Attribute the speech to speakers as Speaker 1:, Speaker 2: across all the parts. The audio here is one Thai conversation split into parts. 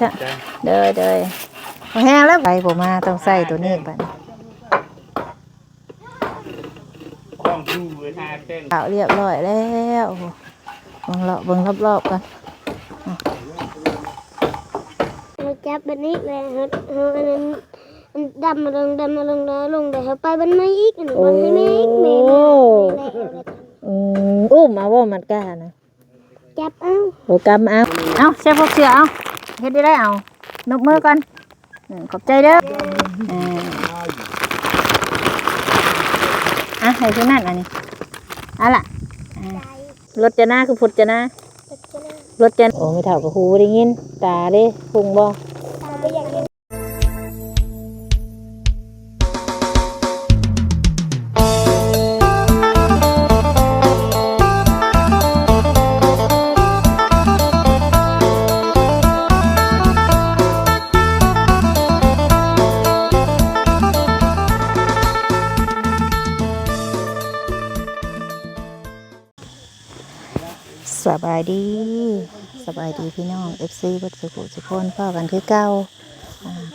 Speaker 1: ใช่เด้อเด้อพอแห้งแล้วไปผมมาต้องใส่ตัวนี้บัดนี้
Speaker 2: ต้องดูเวลาเต้น
Speaker 1: ขาวเรียบร้อยแล้วโอ้โหเบิ่งรอบเบิ่งรอบๆกัน
Speaker 3: เราจับแบบนี้เลยเขาเขาอันนั้นมันดำมาลงดำมาลงดำมาลงเดี๋ยวเขาไปบันไม้อีกอันนี้บันให้แม่อีกแม่มาแม่เอาไป
Speaker 1: อืมอุ้มมาว่ามันกล้านะ
Speaker 3: จับเอา
Speaker 1: โอ้กำเอาเอาใช้พวกเสือเอา เฮ็ดได้ได้เอานกมือก่อนอืมขอบใจเด้ออ่าอะให้คือนั่นอันนี้เอะล่ะอ่ารถจะหน้าคือพุดจะหน้า
Speaker 3: จับจะได้
Speaker 1: รถจะโอ้ไม่เท่ากับหูได้ยิน ตาเด้พุงบ่ พี่น้อง FC เบัดสุขุสุคนพ่อกันคือเก่า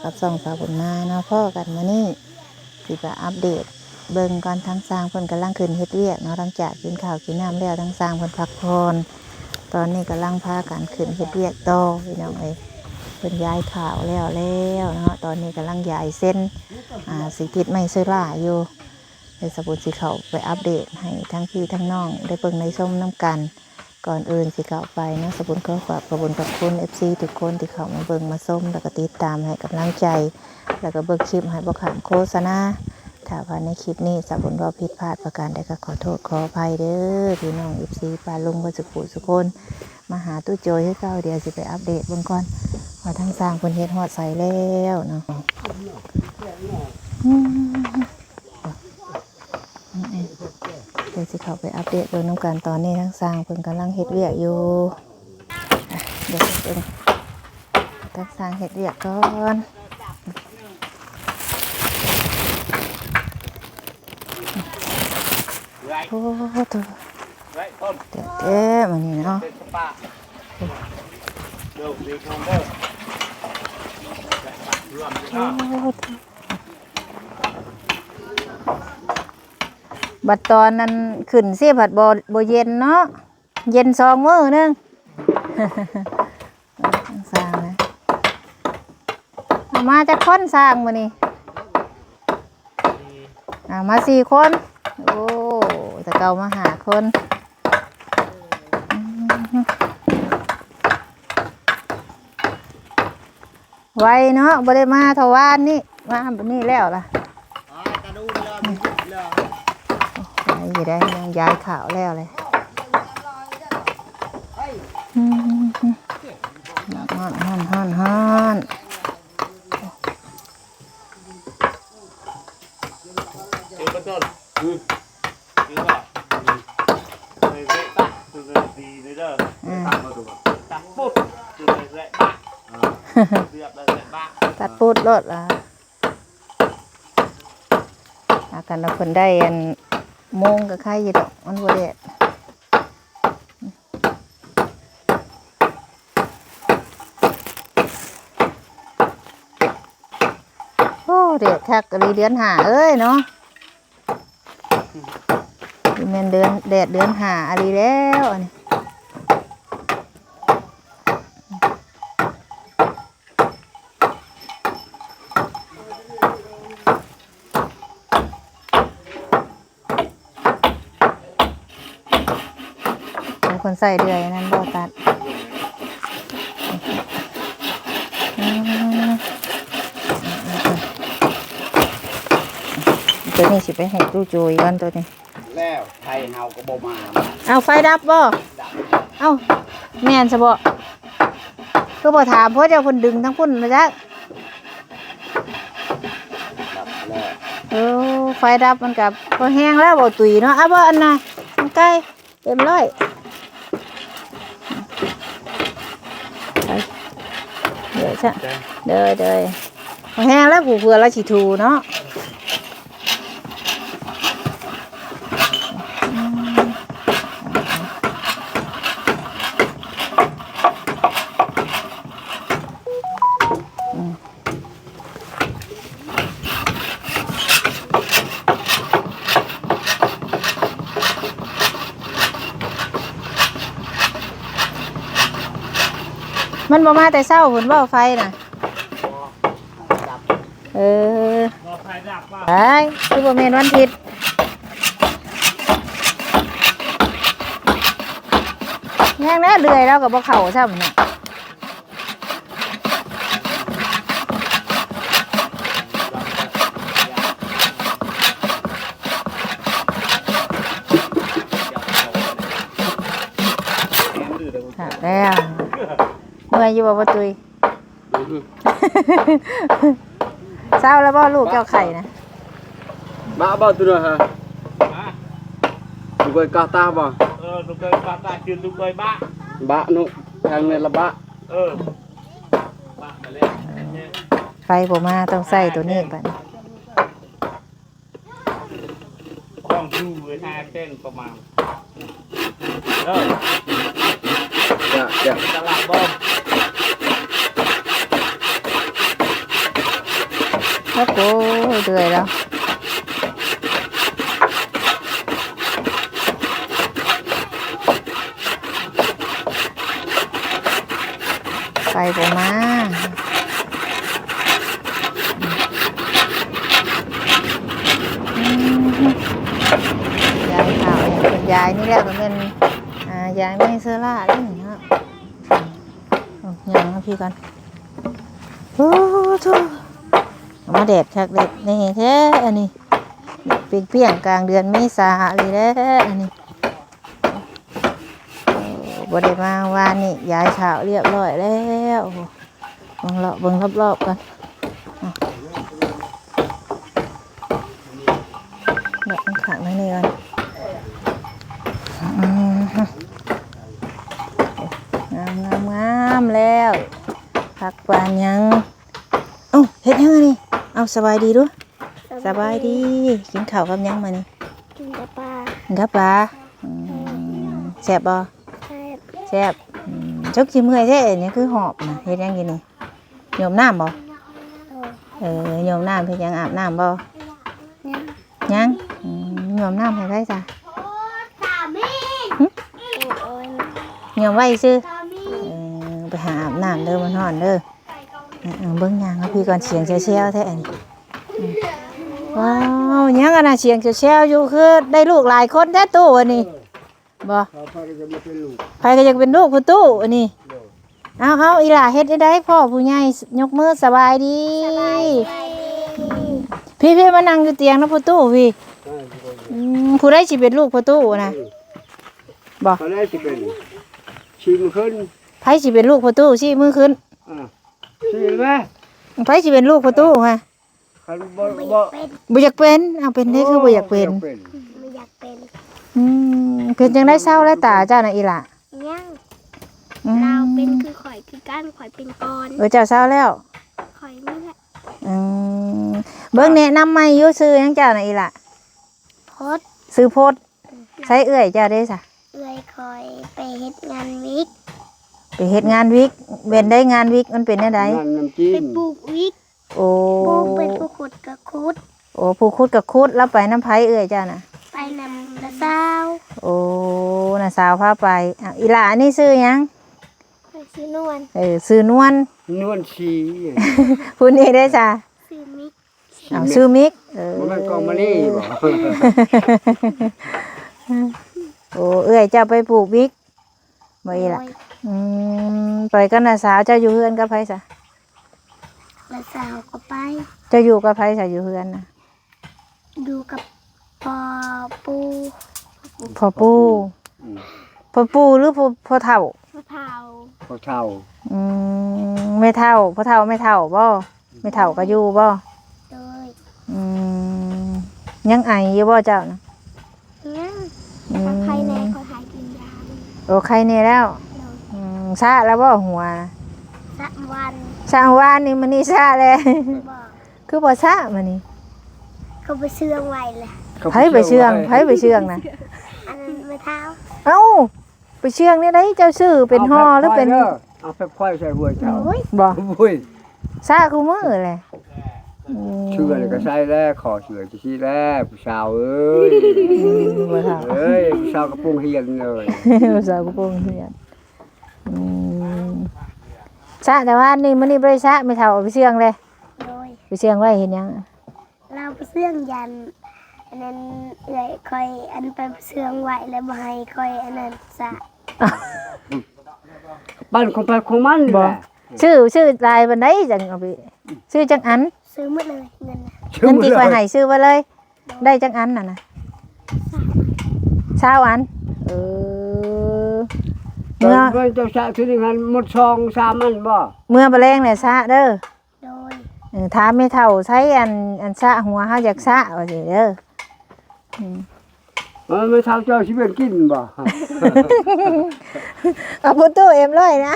Speaker 1: กับสองสาวบุญมาเนาะพ่อกันมานี่สิจะอัปเดต เบิ่งก่อนทั้งสร้างเพิ่นกำลังขึ้นเฮ็ดเวียกเนาะหลังจากกินข้าวกินน้ำแล้วทั้งสร้างเพิ่นพักผ่อนตอนนี้กำลังพากันขึ้นเฮ็ดเวียกต่อพี่น้องเอ้ยเพิ่นย้ายข่าวแล้วแล้วเนาะตอนนี้กำลังย้ายเส้นอ่าสีติดไม่ซื้อล่าอยู่ในสบุนสีเขาไปอัปเดตให้ทั้งพี่ทั้งน้องได้เบิ่งในส้มน้ำกัน ก่อนอื่นสิเข้าไปนะสบุนขอฝากขอบคุญขอบคุณ FC ทุกคนที่เข้ามาเบิ่งมาส้มแล้วก็ติดตามให้กำลังใจ แล้วก็เบิ่งคลิปให้บ่ขามโฆษณาถ้าว่าในคลิปนี้สาบุญว่าผิดพลาดประการใดก็ขอโทษขออภัยเด้อพี่น้องอิฟซีปลาลุงวัสุขุสุคนมาหาตู้โจยให้เก้าเดียวสิไปอัปเดตเบิ่งก่อนว่าทั้งสร้างคนเฮ็ดฮอดใส่แล้วเนาะอืมเดี๋ยว สิเข้าไปอัปเดตเบิ่งน้ำกันตอนนี้ทั้งสร้างเพิ่นกำลังเฮ็ดเวียกอยู่อะเดี๋ยวเบิ่งทั้งสร้างเฮ็ดเวียกก่อนโอ้ตัว
Speaker 2: ไรต้น
Speaker 1: เต้มานี่เนาะ
Speaker 2: เป็นสปาเดี๋ยวดีคอมเดอร์รวม
Speaker 1: โอ้ บัดตอนนั้นขึ้นเสิผัดบอบเย็นเนาะ เย็นสองมื้อนึงสร้างนะมาจากคนสร้างมานี่อ่ามาสี่คน โอ้แต่เก่ามาหาคนไวเนาะบ่ได้มาทวานนี่มาแบบนี้แล้วล่ะ
Speaker 2: ดูกเลยมีเลย
Speaker 1: ย้าย อยู่ได้ยังย้ายข่าวแล้วเลยอืมฮอนฮอนฮอนฮอน
Speaker 2: เดี๋ยวต้นคือคือว่าเลยเละตะคือเลยดีเลยเด้อตัดมาดูตัดปุ๊บคือเลยเละบ้าเรียบเลยเละบ้า
Speaker 1: ตัดปูดรถละอากันเราคนได้อัน โมงกับใครอยู่ดอกมันบ่เด็ดโอ้เด็ดคักรีเดือนหาเอ้ยเนาะนี่แม่นเดือนแดดเดือนหาอะไรแล้วอันนี้ คนใส่เดือยนั้นบ่ตัดตัวนี้สิไปให้ตู้จุยก่อนตัวนี้
Speaker 2: แล้วไทยเฮาก็บ่มา
Speaker 1: เอาไฟดับบ่เอาแม่นซะบ่คือบ่ถามเพราะเจ้าเพิ่นดึงทั้งพุ่นมาจัก
Speaker 2: แล้ว
Speaker 1: เออไฟดับมันกับบ่แห้งแล้วบ่ตุยเนาะอะบ่อันน่ะมันใกล้เต็มร้อยไป เดี๋ยวซะเด้อเด้อพอแห้งแล้วผูเพื่อแล้วสิถูเนาะ บ่มาแต่เช้าพุ่นบ่ไฟน่ะเออ
Speaker 2: ไป
Speaker 1: คือบ่แม่นวันอาทิตย์ยังแน่เดือยเราก็บ่เข้าซ้ำน่ะค่ะแล้ว อยอยู่บ่บ่ตุยเศร้าแล้วบ่ลูกเจ้าไข่นะ
Speaker 4: Bạ bao từ rồi hả? Tụi tôi cao ta vào
Speaker 2: เออลูกเคยบ้าตาคืนลูกเคยบ้า
Speaker 4: Bạ nụ Thằng này là bạ
Speaker 2: เออบ้ามาแล้ว
Speaker 1: ไฟบ่มาต้องใส่ตัวนี้บัดนี้
Speaker 2: ต้องดูเวลาเต้นประมาณเออ
Speaker 4: Dạ dạ
Speaker 2: ตลาดบ้อง
Speaker 1: โอ้โหเดือยแล้วไฟบ่มาอืมายข่าวเนี่ยเป็นยายนี่แหละมันเป็นอ่ายไม่เซอร่าเด้นี่ฮะเอายังพี่ก่อนโอ้โหเอา มาแดดคักเด็ดนี่แท้อันนี้เปียงเปียงๆกลางเดือนเมษาเลยแท้อันนี้โอ้บ่ได้มาวานนี่ย้ายชาวเรียบร้อยแล้วบังรอบบังรอบๆกันอะดอกมันขังไว้นี่ก่อนอืมฮะงามงามงามแล้วพักปานยัง เอ้าเฮ็ดยังไงนี่เอา สบายดีด้วยสบายดี กินข้าวกับหยังมานี่
Speaker 3: กินแต่ปลา
Speaker 1: กินกับปลาอืมแซ่บบ่
Speaker 3: แซ่บ
Speaker 1: แซ่บอืมจกสิเมื่อยแท้นี่คือหอบนะเฮ็ดหยังกินนี่โยมน้ำบ่
Speaker 3: โอ้
Speaker 1: เออโยมน้ำเฮ็ดหยังอาบน้ำบ่
Speaker 3: ยัง
Speaker 1: ยังอืมโยมน้ำให้ได้จ้ะ
Speaker 3: ตามีโอ้ย
Speaker 1: โยมไว้ซื่อ
Speaker 3: ตามี
Speaker 1: เออไปหาอาบน้ำเด้อมันร้อนเด้อ เออเบิ่งหยังเอาพี่ก่อนเสียงแช่วๆแท้อันนี้อืมว้าวหยังอะน่ะเสียงแช่วๆอยู่คือได้ลูกหลายคนแท้ตู้อันนี้บ่
Speaker 4: Sao phải cái một cái lũ
Speaker 1: ใครก็อยากเป็นลูกผู้ตู้อันนี้เอาเอาอีหล่าเฮ็ดได้ได้พ่อผู้ใหญ่ยกมือสบายดี พี่พี่มานั่งอยู่เตียงนะผู้ตู้พี่อืมผู้ได้สิเป็นลูกผู้ตู้นะบ่
Speaker 4: Ở đây thì เป็นชิมขึ้น
Speaker 1: ไผสิเป็นลูกผู้ตู้สิมือขึ้น
Speaker 4: อ่าชิมไหม
Speaker 1: ไผสิเป็นลูกผู้ตู้ฮะ
Speaker 4: คันบ่
Speaker 3: ไม่อ
Speaker 4: บ่
Speaker 3: ยากเป็น
Speaker 1: บ่อยากเป็นเอาเป็นได้คือบ่อยากเป็น
Speaker 3: ไม่อยากเป็น
Speaker 1: อืมเป็นจังได้เศร้าและตาเจ้าน่ะอีหล่ะ
Speaker 3: ยัง
Speaker 1: อืม
Speaker 3: เราเป็นคือข่อยคือก้านข่อยเป็นกอน
Speaker 1: เออเจ้าเศร้าแล้ว
Speaker 3: ข่อยนี่แหละ
Speaker 1: อืมเบิ่งแนะนำใหม่อยู่ซื้อหยังเจ้าน่ะอีหล่ะ
Speaker 3: พด
Speaker 1: ซื้อโพดใช้เอื้อยเจ้าได้ซะ
Speaker 3: เอื้อยคอยไปเฮ็ดงานวิก
Speaker 1: ไปเฮ็ดงานวิกเว้นได้งานวิกมันเป็นได้
Speaker 4: นั่นน้ำจิ้
Speaker 3: ไป
Speaker 4: ม
Speaker 3: ปลูกวิก
Speaker 1: โอ้
Speaker 3: ปลูกเป็นผู้ขุดกระคุด
Speaker 1: โอ้ผู้คุดกับคุดแล้วไปน้ำไผเอื้อยเจ้าน่ะ
Speaker 3: ไปนำละเศร้า
Speaker 1: โอ้น่ะสาวพาไปอะอีหลานี่ซื้อหยัง
Speaker 3: ไปซื้อนวล
Speaker 1: เออซื้อนวล
Speaker 4: นวลชี
Speaker 1: ผู้นี้ได้จ้ะ
Speaker 3: ซื้อมิก
Speaker 1: เอาซื้อมิกเออ
Speaker 4: มันกองมะลิบ่
Speaker 1: โอ้เอื้อยเจ้าไปปลูกมิกบ่อีหล่ะ
Speaker 3: โอ้ย
Speaker 1: อืมไปกันน่ะสาวเจ้าอยู่เฮือนกับไผซะ
Speaker 3: ละสาวก็ไป
Speaker 1: เจ้าอยู่กับไผซะอยู่เฮือนน่ะ
Speaker 3: ดูกับปอปู
Speaker 1: พ่อปู่พ่อปู่หรือพ่อพ่อเฒ่า
Speaker 3: มะพร้าว
Speaker 4: พอเท่า
Speaker 1: อืมไม่เท่าพ่อเท่าไม่เท่าบ่ไม่เท่าก็อยู่บ่
Speaker 3: โดย
Speaker 1: อืมยังไออยู่บ่เจ้านะ
Speaker 3: เนี่ย
Speaker 1: อื
Speaker 3: ถ้ามใครแน่ขอหายกินยา
Speaker 1: โอ้ใครเนี่ยแล้ว
Speaker 3: โดย
Speaker 1: อืมซาแล้วบ่หัวนะ
Speaker 3: สักวัน
Speaker 1: ซาว่านนี่มันนี่ซาเลย
Speaker 3: บอก
Speaker 1: คือบ่ซามันนี่
Speaker 3: เขาไปเชื่องไว้แหละ
Speaker 1: ไผไปเชื่องไผไปเชื่องนะ
Speaker 3: อันนั้นมะเท้า
Speaker 1: เอ้าไปเชื่องนี่ได้เจ้าชื่อเป็นห่อหรือเป็น
Speaker 4: เอาแป๊บควายใส่หัวเจ้า
Speaker 3: โอ้ย
Speaker 1: บ่
Speaker 4: บุ้ย
Speaker 1: ซาคู่มือเลยอืม
Speaker 4: เชื่อเลยก็ใส่แล้วขอเชื่อจะชี้แล้วผู้สาวเอ้ย
Speaker 1: อืมบ่เท่า
Speaker 4: เอ้ยผู้สาวกระปุงเฮียนเลย
Speaker 1: ภาษากูโปงเฮียน อืมชะแต่ว่านี่มื้อนี้บ่ได้ชะไม่เท่าเอาไปเชื่องเลย
Speaker 3: โดย
Speaker 1: ไปเชื่องไว้เห็นยัง
Speaker 3: เราไปเสื่องยัน อันนั้นเอื่อยคอยอันไปเสื่องไหวแล้วบ่ให้คอยอันนั้นสะ
Speaker 4: บ้านของไปของมันนี่แหละ
Speaker 1: ชื่อชื่อลายบันไดจังเอาไปชื่อจังอัน
Speaker 3: ซื้อหมดเลยเงินน่ะ
Speaker 1: เงินที่คอยให้ชื่อไว้เลย ได้จังอันน่ะนะเช้าอันเออ
Speaker 4: เมื่อ
Speaker 1: เมื่
Speaker 4: อ
Speaker 1: อ
Speaker 4: เจ้าชายที่นี่หันหมดซองสามอันบ่
Speaker 1: เมื่อบ่แรงเนี่ยซะเด้อ
Speaker 3: โดย
Speaker 1: เออถามไม่เท่าใช้อันอันซะหัวเฮาอยากซะว่าสิเด้อ
Speaker 4: มันไม่เท่าเจ้าชีวิตกินบ่
Speaker 1: เอาประตูเอ็มเลยนะ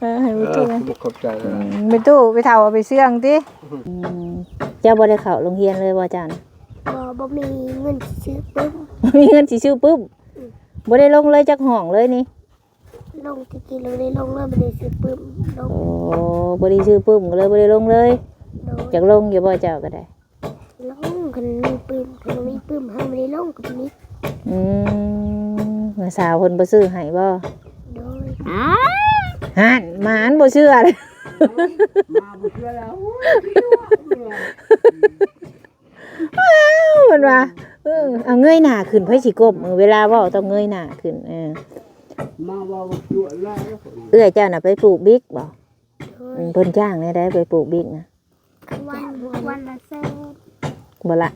Speaker 1: เออให้ประตู
Speaker 4: ขอบใจเลย
Speaker 1: ไปตู้ไปเท่าเอาไปเสื่องติเจ้าบ่ได้เข้าโรงเรียนเลยบ่จัน
Speaker 3: บ่บ่มีเงินซื้อปึ๊บ
Speaker 1: มีเงินสิซื้อปุ๊บ บ่ได้ลงเลยจักห้องเลยนี่
Speaker 3: ลงตะกี้เราได้ลงแล้วบ่ได้ซื้อปึ๊บลง
Speaker 1: โอ้บ่ได้ซื้อปุ๊บก็เลยบ่ได้ลงเลย
Speaker 3: โดย
Speaker 1: จากลงอยู่บ่เจ้าก็ได้
Speaker 3: ลงคันมีปึ๊บคันบ่มีปึ๊บเฮาบ่ได้ลงกับนี้
Speaker 1: อืมเมื่อสาวเพิ่นบ่ซื้อให้บ่
Speaker 3: โดย
Speaker 1: ห่านหมานบ่เชื่อเลย
Speaker 4: มาบ่เชื่อแล้ว
Speaker 1: อ้าวเพิ่นว่า เออเอาเงยหน้าขึ้นไผสิก้มเออเวลาเว้าต้องเงยหน้าขึ้นเออ
Speaker 4: มาว่าบ่เชื่อแล้ว
Speaker 1: เอื้อยเจ้าน่ะไปปลูกบิ๊กบ่
Speaker 3: โด
Speaker 1: อื
Speaker 3: ย
Speaker 1: มเพิ่นจ้างได้ได้ไปปลูกบิ๊กนะ
Speaker 3: วันวันละแสน
Speaker 1: บ่ละ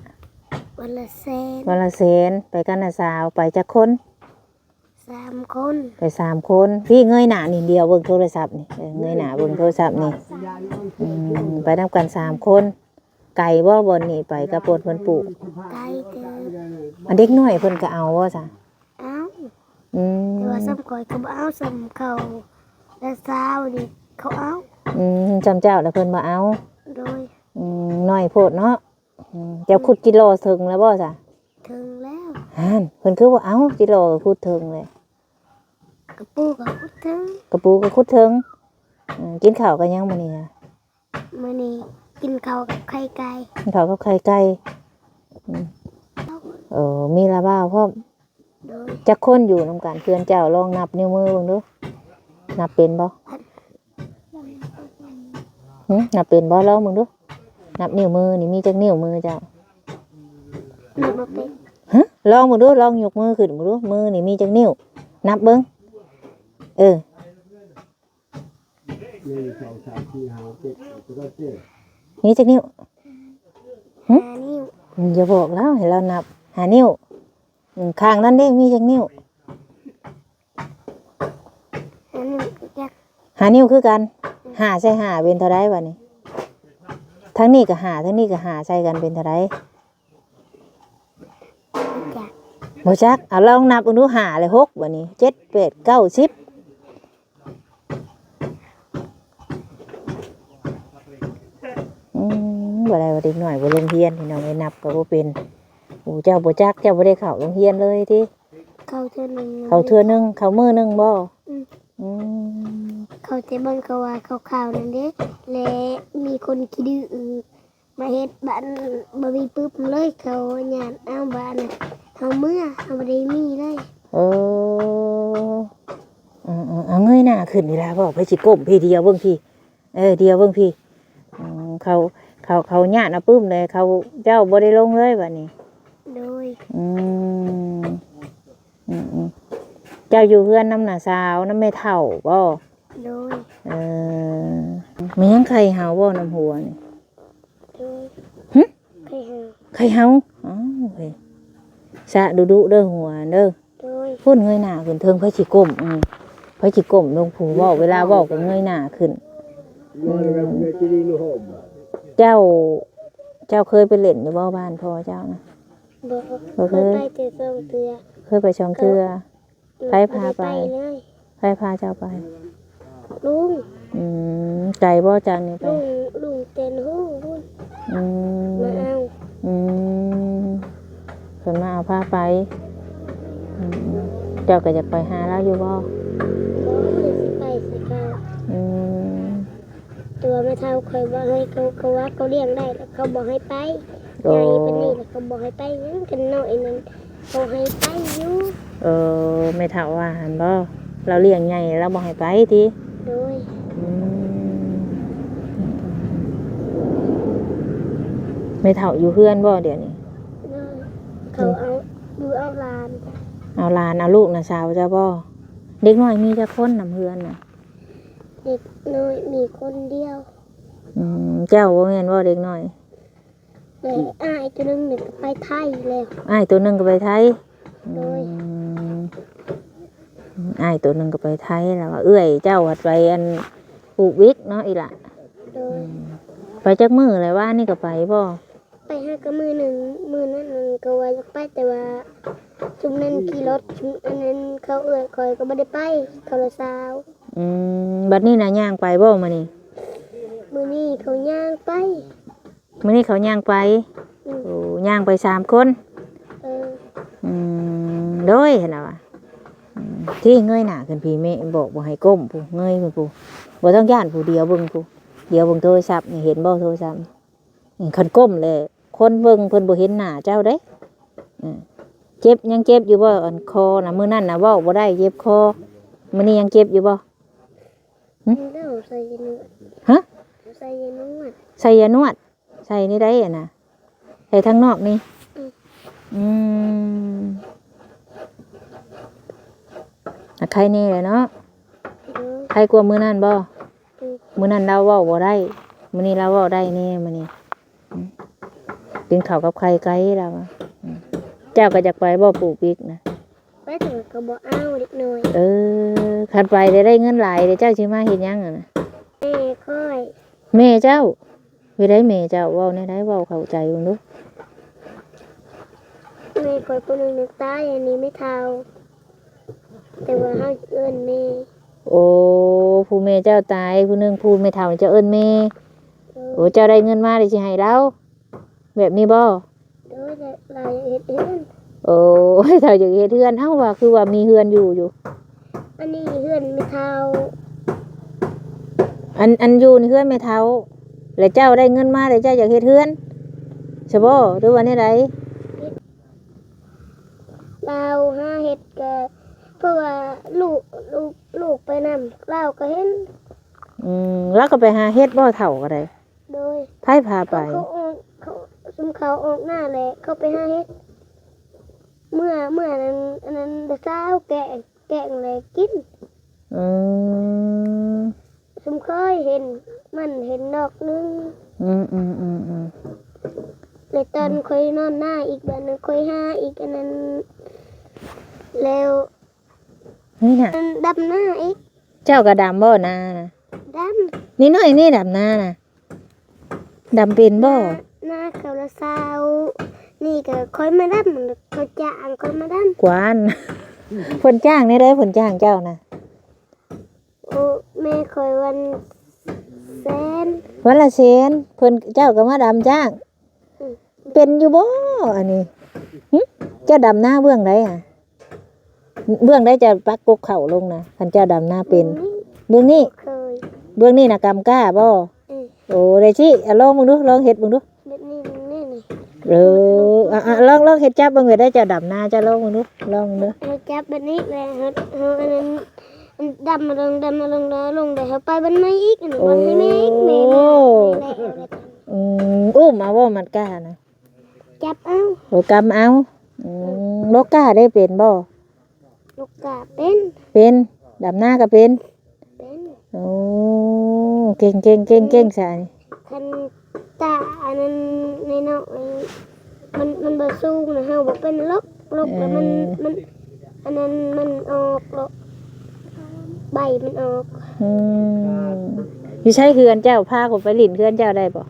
Speaker 3: วันละแสน
Speaker 1: วันละแสนไปกันน่ะสาวไปจักคน
Speaker 3: สามคน
Speaker 1: ไปสามคน พี่เงยหน้านี่เดียวเบิ่งโทรศัพท์นี่เออเงยหน้าเบิ่งโทรศัพท์นี่อืมไปนํกันสามคน ไก่บ่บนนี่ไปกับปนเพิ่นปลูก
Speaker 3: ไกลเกิน
Speaker 1: อันเด็กน้อยเพิ่นก็เอาว่าซะ
Speaker 3: เอ้า
Speaker 1: อืม
Speaker 3: แต่ว่าซ้ำก่อยเขาบ่เอาซ้ำเขาและสาวนี่เขาเอา
Speaker 1: อืมจำเจ้าแล้วเพิ่นบ่เอา
Speaker 3: โดย
Speaker 1: อืมน้อยโพดเนาะอืมเจ้าขุดกิโลถึงแล้วบ่ซะ
Speaker 3: ถึงแล้ว
Speaker 1: ฮันเพิ่นคือบ่เอากิโลก็ขุดถึงเลย
Speaker 3: กระปูกับพุทถึง
Speaker 1: กระปูก็ขุดถึงอืมกินข้าวกันยังมื้อนี้อะ
Speaker 3: มื้อนี้ กินข้าวกับไข่ไก่
Speaker 1: กินข้าวกับไข่ไก่อืมเออมีละบ้าวพร้อม
Speaker 3: โดย
Speaker 1: จักคนอยู่นำกันเพื่อนเจ้าลองนับนิ้วมือเบิ่งดูนับเป็นบ่หึนับเป็นบ่ลองเบิ่งดูนับนิ้วมือนี่มีจักนิ้วมือเจ้า
Speaker 3: นี่บ่เป็น
Speaker 1: ฮะลองมาดูลองยกมือขึ้นมาดูมือนี่มีจักนิ้ว นับเบิ้งเออ
Speaker 4: หนึ่งสองสามสี่ห้าหกเจ็ดแปดเก้าสิบ
Speaker 1: นี่จักนิ้ว
Speaker 3: หานิ้ว
Speaker 1: อย่าบอกแล้วให้เรานับหานิ้วอืมข้างนั้นเด้มีจักนิ้ว
Speaker 3: หานิ้วจัก
Speaker 1: หานิ้วคือกันหาใส่หาเป็นเท่าไรวะนี่ทั้งนี้ก็หาทั้งนี้ก็หาใส่กันเป็นเท่าไร
Speaker 3: จัก
Speaker 1: บ่จักเอาลองนับดูหาเลยหกวะนี่เจ็ดแปดเก้าสิบอืม บ่ได้บ่เด็กหน่อยบ่ลงเรียนพี่น้องไอ้นับก็บ่เป็นโอ้เจ้าบ่จักเจ้าบ่ได้เข้าโรงเรียนเลยติ
Speaker 3: เข้าเทื่อหนึง
Speaker 1: เข้าเทื่อหนึงเข้ามื้อหนึงบ่
Speaker 3: อืม
Speaker 1: อืม
Speaker 3: เข้าแต่บ้านเขาว่าเขาข่าวนั่นเด้และมีคนขี้ดื้อมาเฮ็ดบ้านบ่มีปึ๊บเลยเขาหยาดเอาบ้านน่ะเฮาเมื่อเฮาบ่ได้มีเลย
Speaker 1: เออเออเออเอาเงยหน้าขึ้นเวลาบอกไปสิก้มพี่เดียวเบิ่งพี่ เออเดียวเบิ่งพี่อืมเขา เขาเขาญาติเอาปึ้มเลย เขาเจ้าบ่ได้ลงเลยบัดนี้
Speaker 3: โดย
Speaker 1: อืมอืมอืมเจ้าอยู่เพื่อนน้ำหนาสาวน้ำไม่เท่าบ่
Speaker 3: โดย
Speaker 1: เออมียังใครเฮาบ่น้ำหัวนี่
Speaker 3: โดย
Speaker 1: หึ
Speaker 3: ใครหา
Speaker 1: ใครเฮาอ๋อเฮ้ยสะดุดุเด้อหัวเด้อ
Speaker 3: โดย
Speaker 1: พูดเงยหน้าขึ้นเทิงพระจิก้มอืมพระจิก้มลงผูเว้าเวลาเว้าก็เงยหน้าขึ้น
Speaker 4: อยู่ในแบบ เวทีนี่โหม
Speaker 1: เจ้า เจ้าเคยไปเล่นอยู่บ่บ้านพ่อเจ้านะ
Speaker 3: บ่
Speaker 1: บ่เค
Speaker 3: เค
Speaker 1: ย
Speaker 3: ยไปแต่สองเทื่อ
Speaker 1: เคยไปช่องเทือ ไปพาไป
Speaker 3: บ่ด้เลย
Speaker 1: ใครพาเจ้าไป
Speaker 3: ลุง
Speaker 1: อืมไก่บ่จังนี่ไป
Speaker 3: ลุงลุงเต้นฮู้ลุง
Speaker 1: อืม
Speaker 3: มาเอา
Speaker 1: อืมเพิ่นมาเอาผ้าไปอืมเจ้าก็จะไปหาแล้วอยู่บ่
Speaker 3: ตัวไม่เท่าเคยบอกให้เขาเขาว่าเขาเลี้ยงได้แล้วเขาบอกให้ไป
Speaker 1: โอ้
Speaker 3: ใหญ่ปานนี้แล้วเขาบอกให้ไปหยังกันน้อยนั้นเขาให้ไปอยู่
Speaker 1: เออไม่เท่าว่าหันบ่เราเลี้ยงใหญ่เราบ่ให้ไปติ
Speaker 3: โดย
Speaker 1: ออืมไม่เท่าอยู่เพื่อนบ่เดี๋ยวนี้
Speaker 3: เลยเขาเอาดูเอาหลาน
Speaker 1: เอาหลานเอาลูกนะสาวเจ้าบ่เด็กน้อยมีจะคนนำเพื่อนน่ะ
Speaker 3: เด็กน้อยมีคนเดียว
Speaker 1: อืมเจ้าบ่แม่นบ่เด็กน้อย
Speaker 3: เลยอ้ายตัวหนึงเนี่ยไปไทยแล้ว
Speaker 1: อ้ายตัวหนึงก็ไปไทย
Speaker 3: โดย
Speaker 1: อืมอ้ายตัวหนึงก็ไปไทยแล้วว่าเอื้อยเจ้าหัดไปอันปลูกวิกเนาะอีหล่ะ
Speaker 3: โดย
Speaker 1: ไปจักมือเลยว่านี่ก็ไปบ่
Speaker 3: ไปห้ากระมือหนึ่งมือนั้นหนึ่งก็ว่าจะไปแต่ว่าชุมนั้นขี่รถชุมอันนั้นเขาเอื้อยคอยก็ไม่ได้ไปเขาละสาว
Speaker 1: อืมบัดนี้น่ะย่างไปบ่มานี่
Speaker 3: มือนี้เขาย่างไป
Speaker 1: มื้อนี้เขาย่างไป
Speaker 3: อืม
Speaker 1: โอ้ย่างไปสามคน
Speaker 3: เออ
Speaker 1: อืมโดยเห็นแล้วว่ะอืมที่เงยหน้าขึ้นพี่แม่บอกบ่ให้ก้มผู้เงยขึ้นผู้บ่ต้องย่านผู้เดียวเบิ่งผู้เดียวเบิ่งโทรศัพท์นี่เห็นบ่โทรศัพท์นี่คันก้มเลย คนเบิ่งเพิ่นบ่เห็นหน้าเจ้าเด้อืมเจ็บยังเจ็บอยู่บ่อันคอน่ะมื้อนั้นน่ะเว้าบ่ได้เจ็บคอมื้อนี้ยังเจ็บอยู่บ่
Speaker 3: แล้วใส่ยานวด
Speaker 1: ฮะ
Speaker 3: ใส่ยานวด
Speaker 1: ใส่ยานวดใส่นี่ได้อะนะใส่ทางนอกนี่
Speaker 3: อืม
Speaker 1: อืมอะใครนี่แหละเนาะ
Speaker 3: เออ
Speaker 1: ใครกลัวมือนั่นบ่
Speaker 3: อืม
Speaker 1: มือนั่นเราเว้าบ่ได้มือนี้เราเว้าได้แนี่มือนี้อืม กินข้าวกับใครไกลเราอะอืมเจ้าก็อยากไปบ่ปลูกปิกนะ
Speaker 3: ไปถึงก็บอกอ้าวเด็กน้อย
Speaker 1: เออคันไปได้ได้เงินหลายเดี๋ยวเจ้าสิมาเฮ็ดหยังอะนะ
Speaker 3: แม่ค่อย
Speaker 1: แม่เจ้าไปได้แม่เจ้าเว้าในได้เว้าเข้าใจเบิ่งดู
Speaker 3: แม่คอยคนหนึ่งนึกตายอันนี้ไม่เท่า แต่ว่าเขาเอิ้นแม่
Speaker 1: โอ้ผู้แม่เจ้าตายผู้หนึงผู้ไม่เฒ่าเจ้าเอิ้นแม่
Speaker 3: เออ
Speaker 1: โอ้เจ้าได้เงินมาได้สิให้เรา แบบนี้บ่
Speaker 3: โดยแต่ลายเฮ็ดเฮ็ด
Speaker 1: โอ้ยเฒ่าอยากเฮ็ดเฮือนเฮาว่าคือว่ามีเฮือนอยู่อยู่
Speaker 3: อันนี้เพื่อนไม่เท่า
Speaker 1: อันอันอยู่นี่เฮือนไม่เฒ่าแล้วเจ้าได้เงินมาแล้วเจ้าอยากเฮ็ดเฮือนใช่บ่หรือว่าแนวใด
Speaker 3: เราห้าเฮ็ดก็เพราะว่าลูกลูกลูกไปนำเราก็เห็น
Speaker 1: อืมแล้วก็ไปหาเฮ็ดบ่เฒ่าก็ได้
Speaker 3: โดย
Speaker 1: ไผพาไป
Speaker 3: เขา ซุมเขาออกหน้าแหละเข้าไปห้าเฮ็ดเมื่อเมื่อนั้นอันนั้นเช้าแกะแกะอะไรกิน
Speaker 1: อืม
Speaker 3: ซุมเคยเห็น มันเห็นดอกนึง
Speaker 1: อืมอืมอืมอืม
Speaker 3: เลยตอนคอยนอนหน้าอีกแบบนึงคอยห้าอีกอันนั้น แล้ว
Speaker 1: นี่น่ะ
Speaker 3: อันดำหน้าอีก
Speaker 1: เจ้าก็ดำบ่นานะ
Speaker 3: ดำ
Speaker 1: นี่น้อยนี่ดำนาน่ะดำเป็นบ่
Speaker 3: หน้าเขาละสาวนี่ก็คอยมาดำเขาจ้างคอยมาด
Speaker 1: กวานเพิ่นจ้างนี่ได้เพิ่นจ้างเจ้านะำ
Speaker 3: โอ้แม่คอยวันแสน
Speaker 1: วันละเซนเพิ่นเจ้าก็มาดำจ้าง
Speaker 3: อืม
Speaker 1: เป็นอยู่บ่อันนี้หึเจ้าดำหน้าเบื้องใดอะ เบื้องใดจะปักกกเข่าลงนะคันเจ้าดำหน้าเป็น เบื้องนี้
Speaker 3: เคย
Speaker 1: เบื้องนี้นะกำกล้าบ่
Speaker 3: เออ
Speaker 1: โอ้ได้สิอะลองมึงดูลองเฮ็ดมึงดู
Speaker 3: แบบนี้นี่นี่
Speaker 1: เอออะอะลองลองเฮ็ดจับเบิ่งเวได้เจ้าดำหน้าเจ้าลองมึงดูลองมึงดู
Speaker 3: เราจับแบบนี้เลยเขาเขาอันนั้นอันดำมาลงดำมาลงดำลงเดี๋ยวเขาไปบันไม้อีกอันนี้บันให้แม่อีกแม่มาแม่แล้ว
Speaker 1: อืมอุ้มเอาบ่มันกล้านะ
Speaker 3: จับเอา
Speaker 1: โอ้กำเอาอืมโลกกล้าได้เป็นบ่
Speaker 3: ลูกกาเป็น
Speaker 1: เป็นดำหน้าก็เป็น
Speaker 3: เป็น
Speaker 1: โอ้เก่งเก่งเก่งเก่งสาย
Speaker 3: คัน ตาอันนั้นในเนาะมันมันบ่สูงนะเฮาบ่เป็นลกลกแล้วมันมัน อันนั้นมันออกลกใบมันออก
Speaker 1: อืมอยู่ใช้เฮือนเจ้าพาผมไปหลินเฮือนเจ้าได้บ่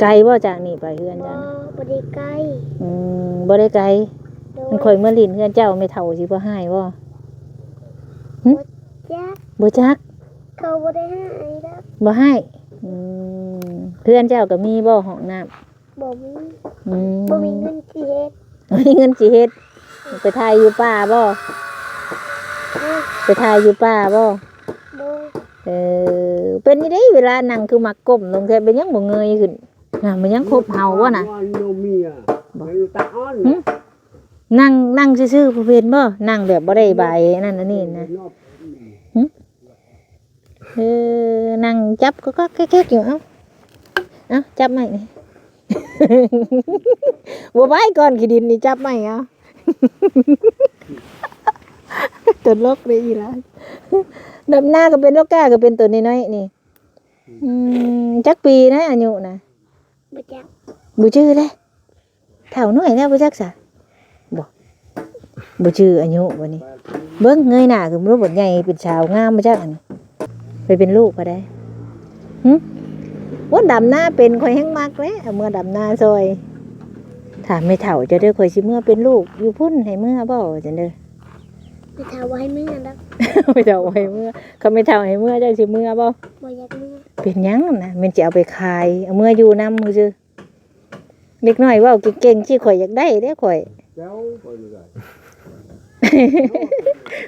Speaker 1: ไกลบ่จากนี่ไปเฮือน
Speaker 3: บ่
Speaker 1: เจ้าน่ะ
Speaker 3: บ่ได้ไกล
Speaker 1: อืมบ่ได้ไกล
Speaker 3: โดย
Speaker 1: มันค่อยเมื่อหลินเฮือนเจ้าไม่เท่าสิบ่ให้บ่
Speaker 3: จัก
Speaker 1: บ่จัก
Speaker 3: เขาบ่ได้ให้ดอก
Speaker 1: บ่ให้ อืมเฮือนเจ้าก็มีบ่ห้องน้ำ
Speaker 3: บ่มี
Speaker 1: อืม
Speaker 3: บ่มีเงินสิเฮ็ด
Speaker 1: บ่มีเงินสิเฮ็ดไปถ่ายอยู่ป่าบ่
Speaker 3: เออ
Speaker 1: ไปถ่ายอยู่ป่าบ่
Speaker 3: โดย
Speaker 1: เออเป็นนี่ได้เวลานั่งคือมักก้มลงแท้เป็นหยังบ่เงยขึ้นน่ะมันยังครบเฮาบ่น่ะ
Speaker 4: โนเมียไม่รู้ตาอ้อน
Speaker 1: หึนั่งนั่งซื่อๆผู้เพิ่นบ่นั่งแบบบ่ได้บายนั่นอันนี่นะ
Speaker 4: นอบ
Speaker 1: หึเออนั่ง จับก็ก็แก๊กๆอยู่เอ้าเอ้าจับไหมนี่บัวไม้ก่อนขี้ดินนี่จับไหมเอาตัวลกเลยอีหละดำหน้าก็เป็นลกก้าก็เป็นตัวน้อยๆนี่อืมจักปีนะอายุนะ
Speaker 3: บ่จัก
Speaker 1: บ่ชื่อเลยเท่าน้อยนะบ่จักซะบ่บ่ชื่ออายุบ่นี่เบิ่งเงยหน้าคือรู้บ่ใหญ่เป็นชาวงามบ่จักอันนี้ไปเป็นลูกก็ได้หึ ว่าดำหน้าเป็นข่อยแฮงมักเลยเอามื่อดำหน้าซอยถ้าไม่เฒ่าจะเด้อข่อยสิเมื่อเป็นลูก อยู่พุ่นให้เมื่อบ่จังเด้อ
Speaker 3: ไปถามว่าให้มึงอันดับ
Speaker 1: ไม่เฒ่าให้เมื่อเขาไม่เฒ่าให้เมื่อเจ้าสิเมื่อบ่
Speaker 3: บ่อยากมึง
Speaker 1: เป็นหยังนะมันจะเอาไปขายเอาเมื่ออยู่นำมือซื่อเด็กน้อยเว่าเก่งๆที่ข่อยอยากได้เด้ข่อย
Speaker 4: เจ้าไปเลย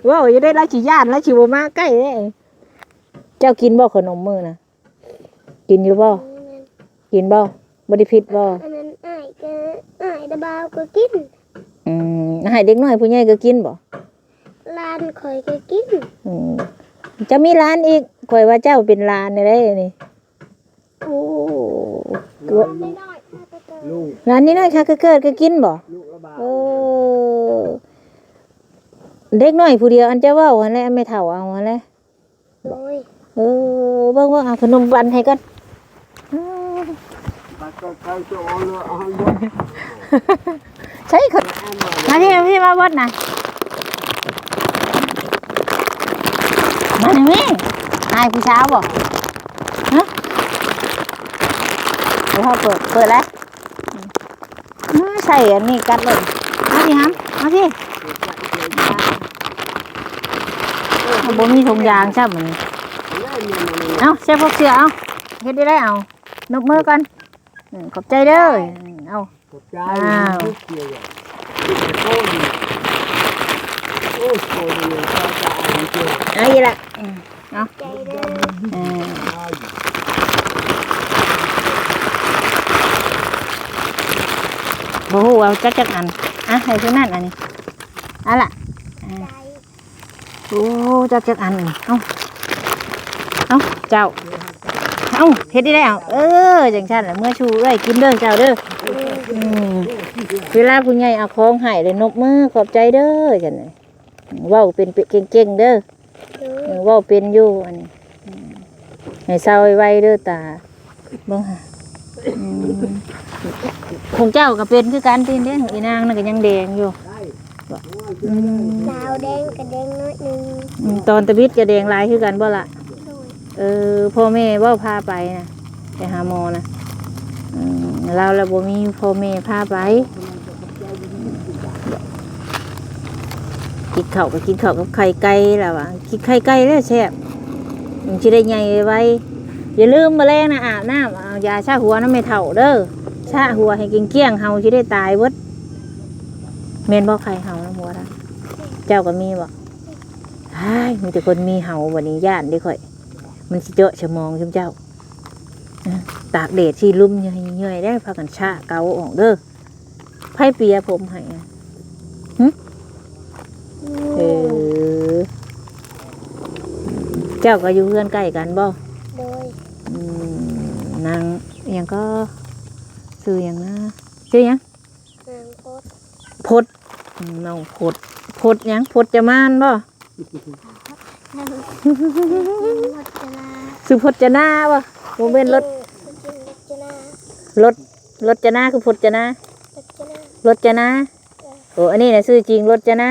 Speaker 1: เว่าอยู่ได้ราชิยานราชิบมาใกล้เด้เจ้ากินบ่ขนมมือนะ กินอยู่บ่
Speaker 3: อันนั้น
Speaker 1: กินบ่บ่ได้ผิดบ่
Speaker 3: อันนั้นอ้ายก็อ้ายดะบาวก็กิน
Speaker 1: อืมให้เด็กน้อยผู้ใหญ่ก็กินบ่
Speaker 3: หลานข่อยก็กิน
Speaker 1: อืมจะมีร้านอีกข่อยว่าเจ้าเป็นร้านได้นี่โอ้
Speaker 3: ไม่น้อยๆก็เกิน
Speaker 4: ลูก
Speaker 1: ร้านนี้น้อยค่ะก็เกิดก็กินบ่
Speaker 4: ลูกระบาด
Speaker 1: เออเด็กน้อยผู้เดียวอันจะเว่าอันแหละไม่เท่าเอาอันแหละ
Speaker 3: โดย
Speaker 1: เออเบิ่งเบิ่งเอาขนมวันให้ก่อน
Speaker 4: ให้ยก
Speaker 1: ใช่ขนมาที่พี่มาบดนะมาหนึ่งนี่นายผู้สาวบ่ฮะเดี๋ยวพ่อเปิดเปิดแล้วใส่อันนี้กัดเลยมาสิฮัมมาสิเอาบ่มีถุงยางใช่ไหมเอาใส่พวกเสือเอาเฮ็ดได้ได้เอานกมือก่อน ขอบใจเด้อเอา
Speaker 4: ขอบใจ
Speaker 1: อ้าว
Speaker 4: ลูกเกียร์โอ้ยโอ้ยโอ้ยเลยเขาจะเอาไปเจอ
Speaker 1: เอาอีกละ
Speaker 3: ใจเด้อ
Speaker 1: เออบ่ฮู้เอาจักจักอันอะให้คือนั่นอันนี้เอะล่ะ
Speaker 3: ใจ
Speaker 1: โอ้จักจักอันนี่เอ้าเอ้าเจ้าเอ้าเฮ็ดได้แล้ว เออจังซั่นล่ะเมื่อชูเอ้ยกินเด้อเจ้าเด้ออืมเวลาผู้ใหญ่เอาของให้เลยนกมือขอบใจเด้อจังได๋เว้าเป็นเก่งๆเด้อ
Speaker 3: โดย
Speaker 1: เออเว่าเป็นอยู่อันนี้อืมให้เศร้าไว้เด้อตาเบิ่งหาอืมของเจ้าก็เป็นคือการตีนเด้อีนางนั่นก็ยังแดงอยู่อืม
Speaker 3: ดาวแดงกับแดงน้อยหนึง
Speaker 1: อืมตอนตะบิดก็แดงหลายคือกันบ่ล่ะ
Speaker 3: โดย
Speaker 1: เออพ่อแม่ว่าพาไปนะไปหาหมอนะอืมเราแล้วบ่มีพ่อแม่พาไปกินข้าวก็กินข้าวกับไข่ไก่แล้วอะกินไข่ไก่แล้วแซ่บมันสิได้ใหญ่ไว้อย่าลืมมาแรงนะอาบน้ำเอายาชาหัวน้ำไม่เท่าเด้อชาหัวให้กินเกลี้ยงเฮาสิได้ตายเบิดเมนบ่ใครเฮาน้ำหัวนะเจ้าก็มีบ่ไอ้มีแต่คนมีเฮาวันนี้ย่านเด้ข่อย มันสิเจาะชะมองชุมเจ้าอะตากแดดที่ลุ่มเหนื่อยๆได้พากันชาเกาออกเด้อไพ่เปียผมให้อะเออเจ้าก็อยู่เพื่อนใกล้กันบ่
Speaker 3: โดย
Speaker 1: อืมนางอหยังก็ซื้ออหยังนะชื่อหยัง
Speaker 3: นางโคตร
Speaker 1: พดอืมน้องพดพดหยังพดจะมานบ่
Speaker 3: นางวัจนา
Speaker 1: ซื้อพดจะหน้าบ่โมเมนรถ
Speaker 3: จริงวัจนาร
Speaker 1: ถรถจะหน้าคือพดจะหน้า
Speaker 3: วัจนาร
Speaker 1: ถจะหน้าโอ้อันนี้นะซื้อจริงรถจะหน้า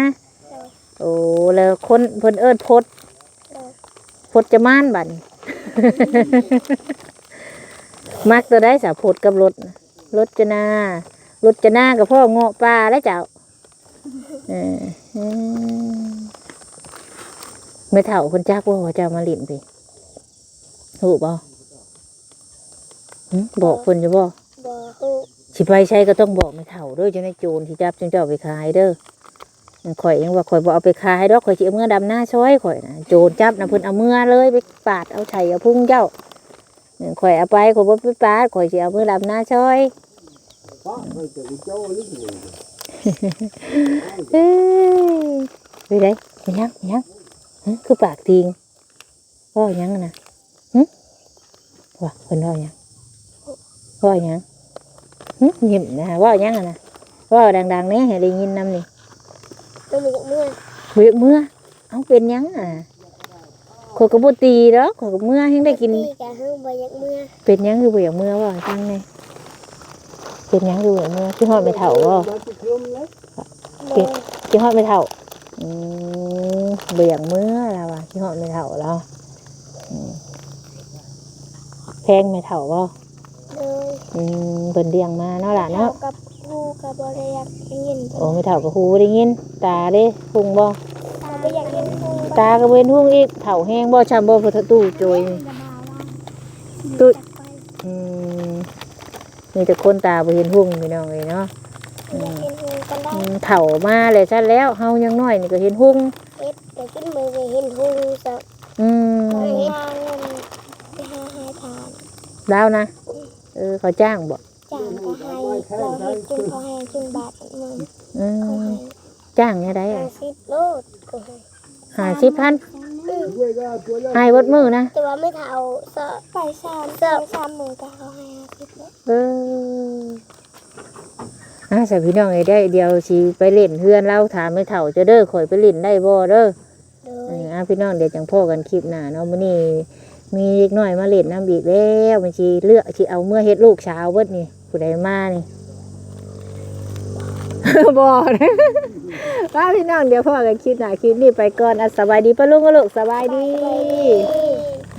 Speaker 1: โอ้แล้วคนเพิ่นเอิ้นพด
Speaker 3: โดย
Speaker 1: พดจะมานบัดนี้มักตัวได้สาพดกับรถน่ะรถจะหน้ารถจะหน้ากับพ่อเงาะปลาแล้วเจ้าเออเออ ไม่เท่าคนจักว่าว่าเจ้ามาลินไปหูบ่หึบอกคนจะบ่
Speaker 3: บ่ฮู้
Speaker 1: สิไปใช้ก็ต้องบอกไม่เท่าเด้อจะได้โจรที่จับจึงเจ้าไปขายเด้อข่อยยังว่าข่อยบ่เอาไปขายดอกข่อยสิเอาเมื่อดำหน้าช้อยข่อยนะโจรจับนะเพิ่นเอาเมื่อเลยไปปาดเอาไฉเอาพุ่งเจ้าเออข่อยเอาไปข่อยบ่ไปปาดข่อยสิเอาเมื่อดำหน้าช้อย
Speaker 4: เพราะมันจะมีโจ้นี่อยู่
Speaker 1: เอ้ยไปได้ไปยังไปยังฮะ คือปากทิงก็ยังนะว่าเพิ่นเว่าหยังเว่าหยังหึยิ้มนะเว่าหยังอะนะเว่าดังๆแหน่ให้ได้ยินนำนี่
Speaker 3: เรามาจากเมื่อ
Speaker 1: เฮ้ยเมื่อเอาเป็นหยังอะขอยก็บ่ตีดอกขอยก็เมื่อให้ได้กิน
Speaker 3: ตีกะเฮาบ่อยากเมื่อ
Speaker 1: เป็นหยังคือบ่อยากเมื่อว่าจังไงเป็นหยังคือบ่อยากเมื่อคือฮอดไม่เฒ่าบ่
Speaker 4: Nó cứ khum lấy.
Speaker 1: กินกินฮอดไม่เฒ่า อืมบ่อยากเมื่อแล้วอะกินฮอดไม่เฒ่าแล้วอืมแพงไม่เฒ่าบ่
Speaker 3: เลย
Speaker 1: อืมเพิ่นเลี้ยงมาเนาะล่ะ
Speaker 3: เท่า
Speaker 1: เนาะ
Speaker 3: กับกูกับบ่ได้อยากยิน
Speaker 1: โอ้ไม่เฒ่าก็ฮู้ได้ยิน ตาเด้พุงบ่
Speaker 3: ตาบ่อยากเห็นกู
Speaker 1: ตาก็เว้นหุ่งอีกเฒ่าแฮงบ่ชำบ่พุทธตู้โจยนี่
Speaker 3: ตุ้ย
Speaker 1: อืมมีแต่คนตาบ่เห็นหุ่งพี่น้องเอ้ยเนาะ
Speaker 3: อยาก เห็นหูกันได้
Speaker 1: อืมเฒ่ามาเลยซะแล้วเฮายังน้อยนี่ก็เห็นหุ่ง
Speaker 3: เอ็ดแต่ขึ้นมือไปเห็นหูซะ
Speaker 1: อืม
Speaker 3: ไปหาเงินไปหาหาทาน
Speaker 1: ดาวนะเออเขาจ้างบ่
Speaker 3: จ้างก็ให้เราเฮ็ดจนเขาให้จนบาทมึง
Speaker 1: อื
Speaker 3: เขา
Speaker 1: ม
Speaker 3: ให้
Speaker 1: จ้างเนี่ยได้
Speaker 3: ห้า
Speaker 1: อะ
Speaker 3: สิบโลดก็ให้
Speaker 1: ห้าสิบพัน
Speaker 4: Quay ra, quay ra.
Speaker 1: ให้วัดมือนะ
Speaker 3: แต่ว่าไม่เท่าเสะไปสามเสะสามหมื่นก็เขาให้ห้าสิบโลด
Speaker 1: เออ อะสาวพี่น้องไอ้ได้เดียวสิไปเล่นเฮือนเราถามไม่เฒ่าจะเด้อข่อยไปเล่นได้บ่เด้อ
Speaker 3: โด
Speaker 1: เอยออะพี่น้องเดี๋ยวจังพ่อกันคลิปหน้าเนาะมื้อนี้มีเล็กน้อยมาเล่นน้ำอีกแล้วมันสิเลือกสิเอาเมื่อเฮ็ดลูกเช้าเบิดนี่ผู้ใดมานี่ บ่นะว่าพี่น้องเดี๋ยวพ่อกันคลิปหน้าคลิปนี้ไปก่อนอะสบายดีป้าลุงกับลูกสบายดี
Speaker 3: เออ